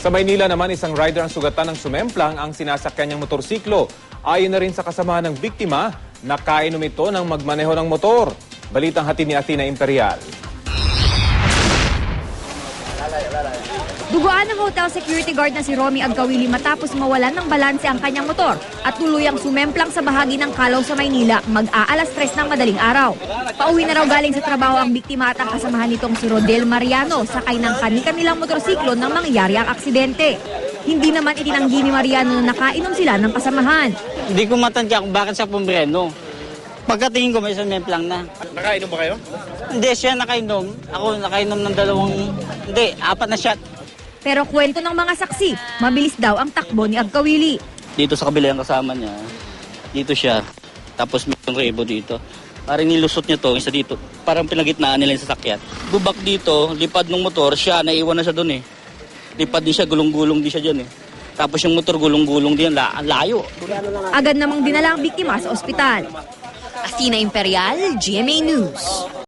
Sa Maynila naman, isang rider ang sugatan ng sumemplang ang sinasakyan niyang motorsiklo. Ayon na rin sa kasamahan ng biktima, nakainom ito ng magmaneho ng motor. Balitang hatid ni Athena Imperial. Duguan ng hotel security guard na si Romy Agkawili matapos mawalan ng balanse ang kanyang motor at tuluyang sumemplang sa bahagi ng Kalaw sa Maynila mag-aalas 3 ng madaling araw. Pauwi na raw galing sa trabaho ang biktima at ang kasamahan nitong si Rodel Mariano sakay ng kani-kanilang motorsiklo nang mangyari ang aksidente. Hindi naman itinanggi ni Mariano na nakainom sila ng kasamahan. Hindi ko matandya kung bakit siya pumreno. Pagkatingin ko may sumemplang na. Nakainom ba kayo? Hindi siya nakainom. Ako nakainom ng dalawang, hindi, apat na shot. Pero kwento ng mga saksi, mabilis daw ang takbo ni Agkawili. Dito sa kabila yung kasama niya. Dito siya. Tapos may yung rebo dito. Parang nilusot niya to, isa dito. Parang pinagitnaan nila yung sasakyan. Bubak dito, lipad ng motor, siya, naiwan na siya doon eh. Lipad din siya, gulong-gulong din siya dyan eh. Tapos yung motor gulong-gulong din, la- ang layo. Agad namang dinala ang biktima sa ospital. Athena Imperial, GMA News.